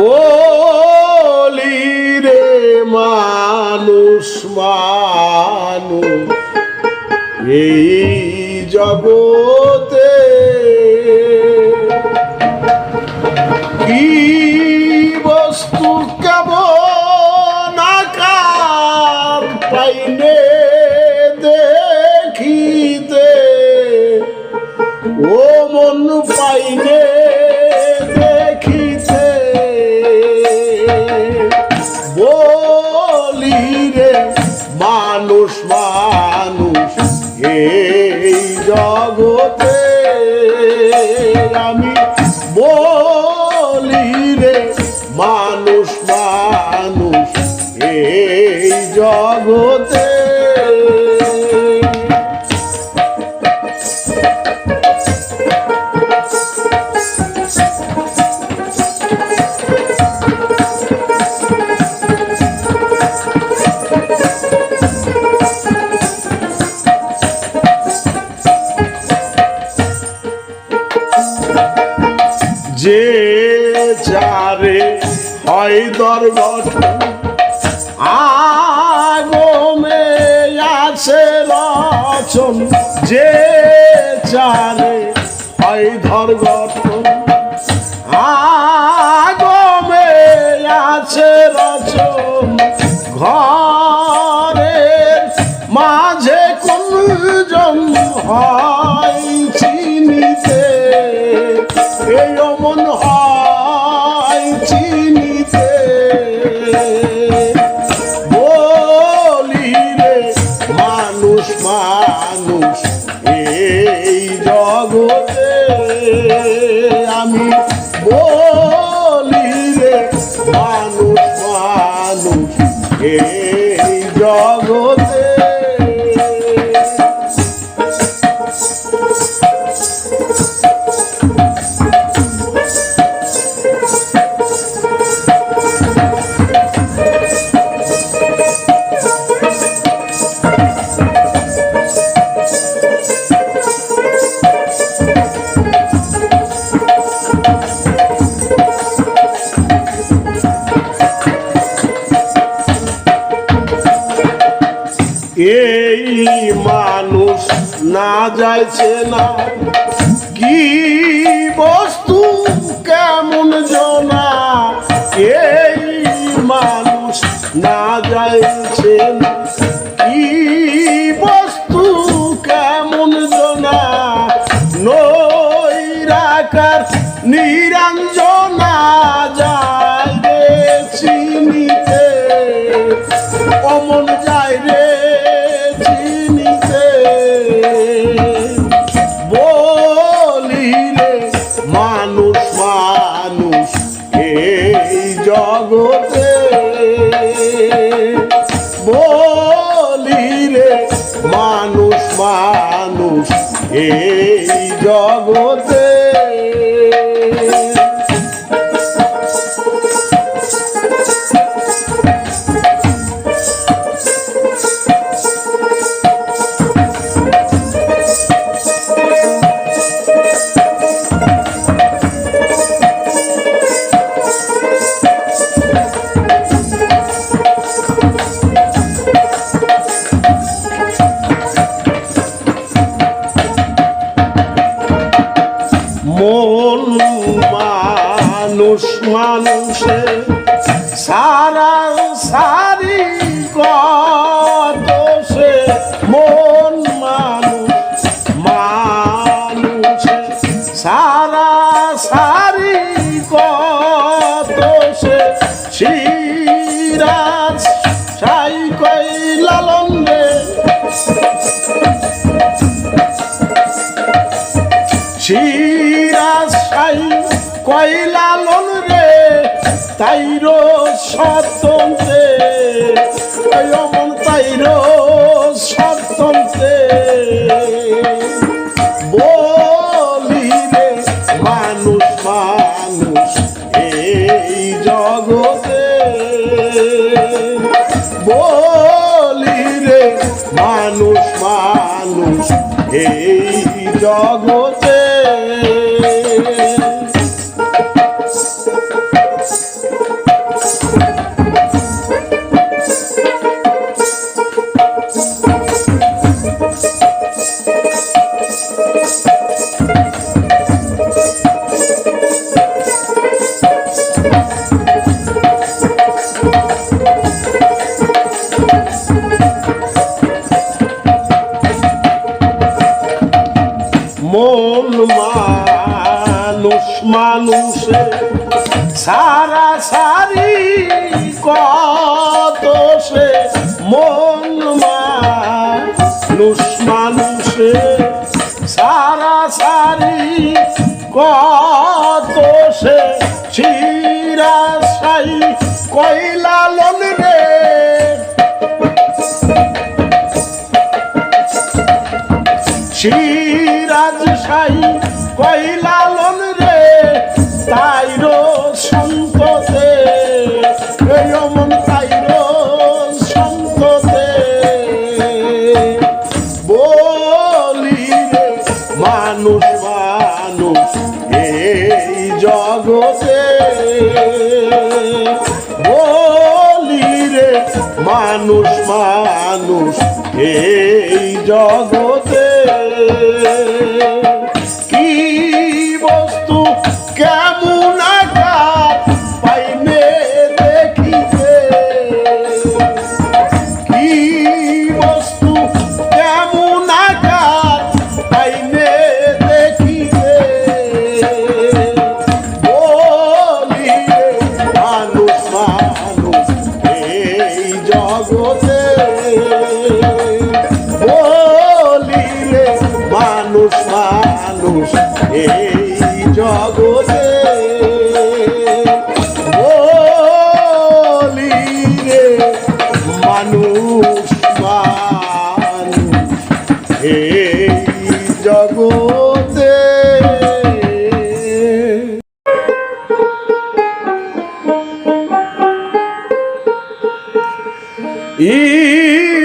বলি রে মানুষ মানুষ। এই জগৎ নাই ধর গঠন। আগমে আছে রচন। ঘরের মাঝে কুঞ্জন হয় চিনিতে। এই অমন need. সিরাশাই কয়লা লোন রে তাইর সতন্ত্রে। অমন তাইর সত কত সে চিরা সাই লন রে। সিরাজ সাই এই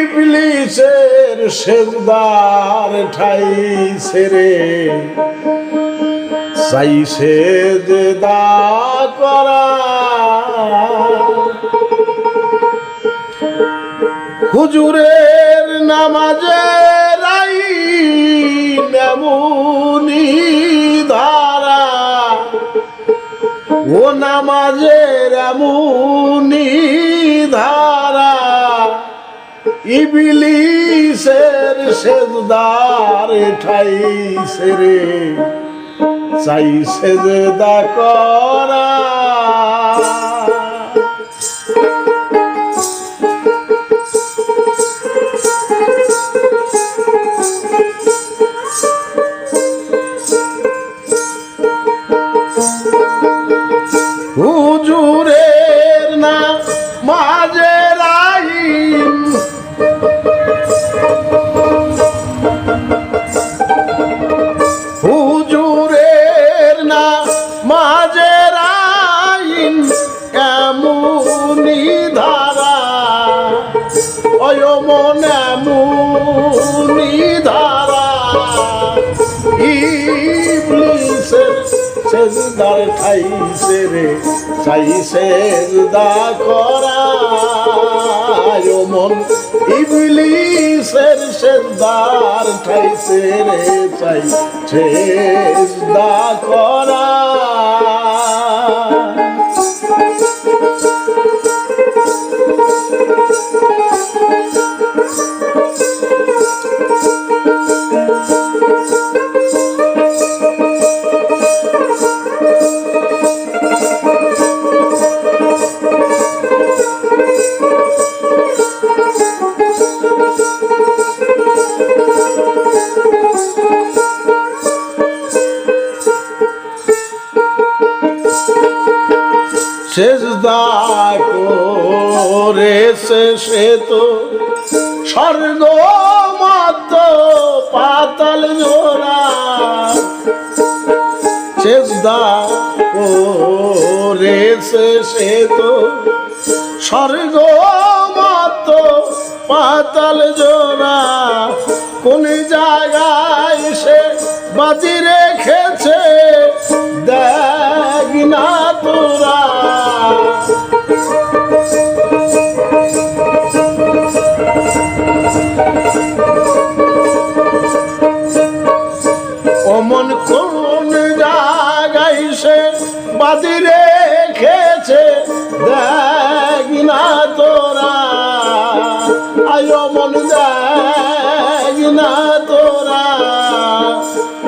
ইবলিসের সেজদার ঠাই সেরে সাই সেজদা করা। হুজুরের নামাজে রাই নেমুনি ধারা। ও নামাজের এমনি ধারা। ইবিলিসের সেজদার ঠাই সেরে চাই সেজদা করা। মন ইবলিসের সেজদার ঠাইছে রে চাই সেজদা করা। করেছে সে তো স্বর্গ মাত্র পাতাল জোড়া। সেজদা করেছে সে তো স্বর্গ মাত্র পাতাল জোড়া। কোন জায়গায় সে বাজি রেখেছে আয়ো মন যায় না তোরা।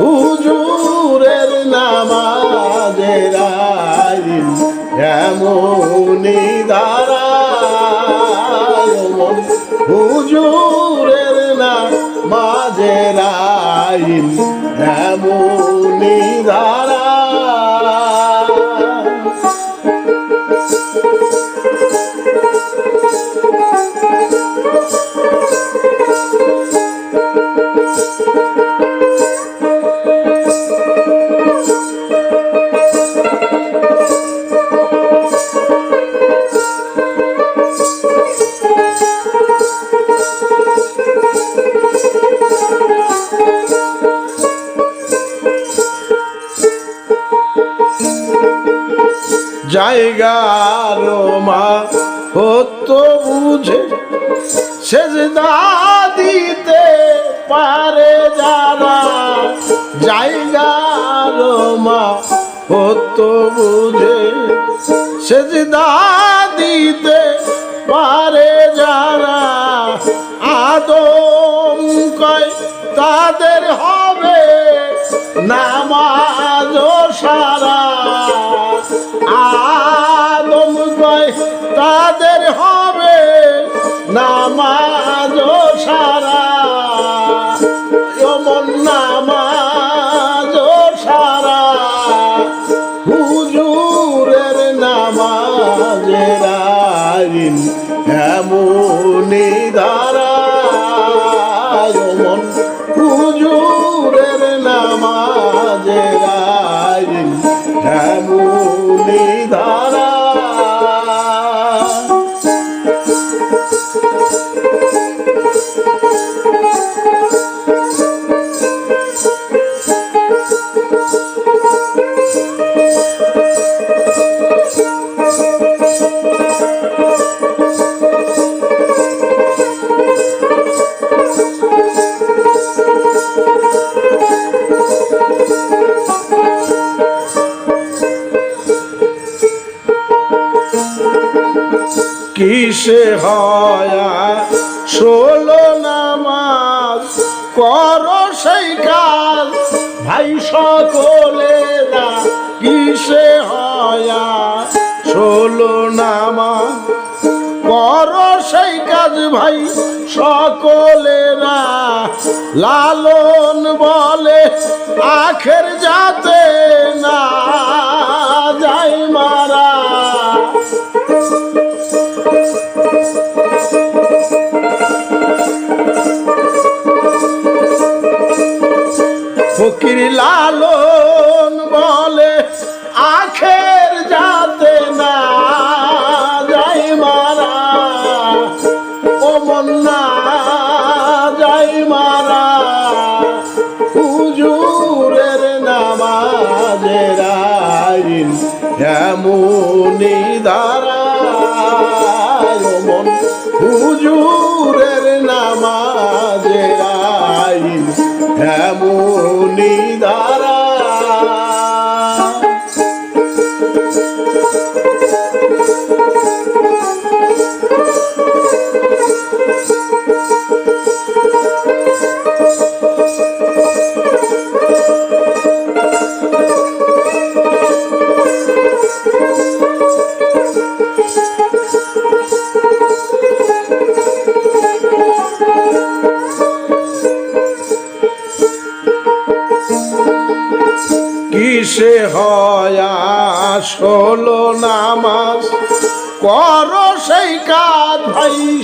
হুজুরের নামাজেরাই এমন নিদা জায়গার মা। হতো বুঝে সেজদা দিতে পারে যারা। জায়গার মা। হতো বুঝে সেজদা দিতে পারে যারা। আদম কয়, তাদের হবে নামাজ সারা। কয় তাদের হবে নামাজ সারা লালন বলে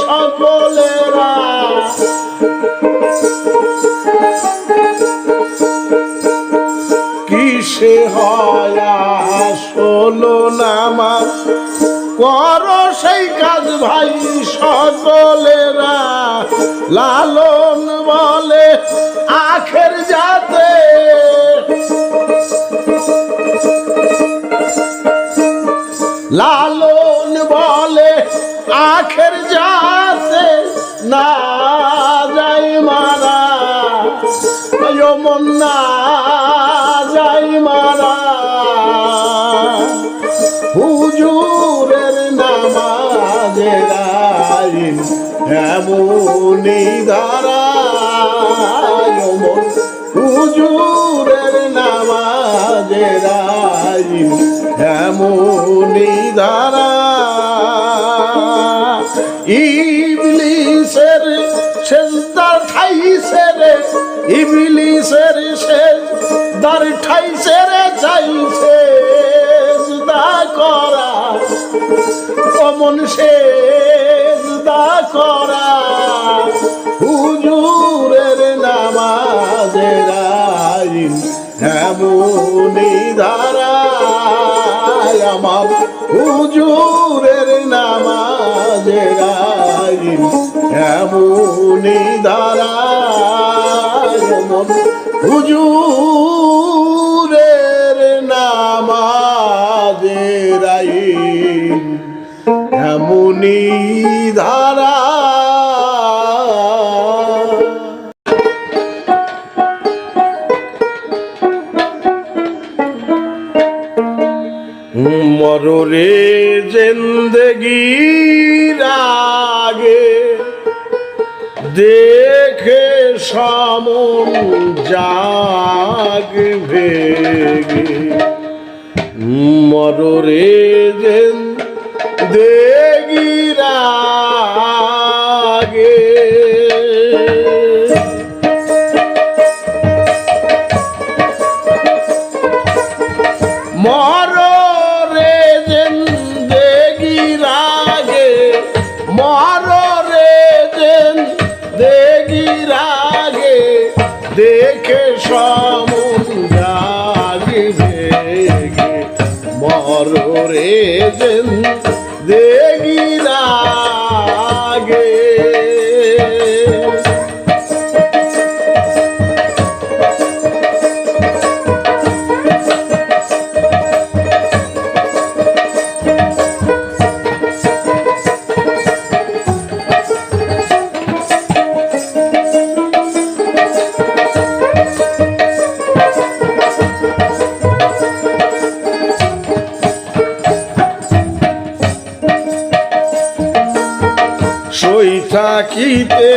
সকলেরা কিসে হয়া ষোলো নামাজ কর সেই কাজ ভাই সকলেরা। লালন বলে আখের যাতে হুজুরের নামাজের আইন এমনি দাঁড়ায় মন হুজুরের নামাজের আইন এমনি করা। হুজুরের নামাজের আইন এমনি ধারায় আমার। হুজুরের নামাজের আইন ধারায় এমন মররে যেন দেগিরাগে মররে যেন দেগিরাগে দেখে থাকিতে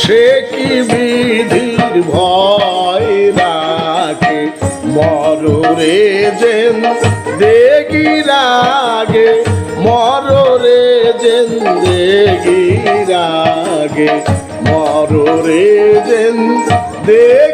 সে কি বিধির ভয় রাখে? মররে যেন দেগিরাগে মররে যেন দেগিরাগে মররে যেন দেগিরাগে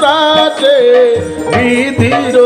প্রাটে বিধির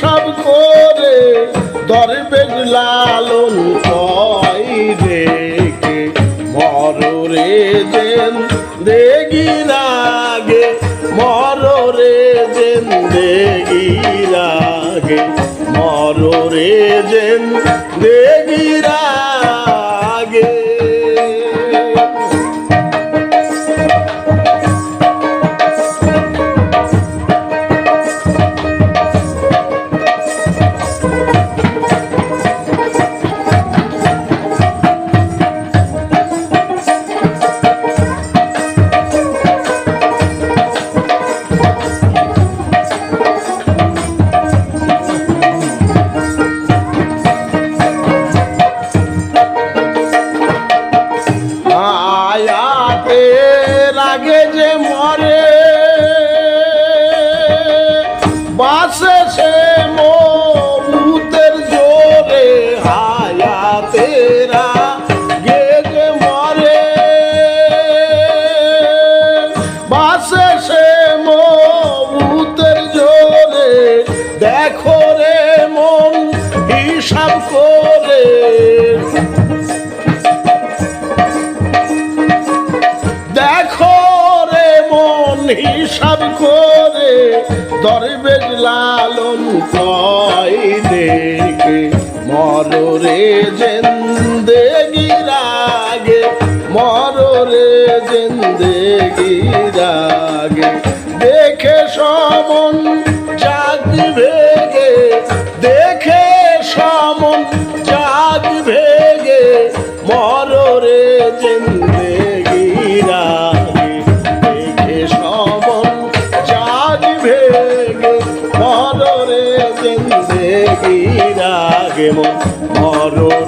সব করে দরবে লালন দরবেজ লালন কয় দেখে মররে জেন্দেগির আগে মররে জেন্দেগির আগে দেখে সমন্বয় মরো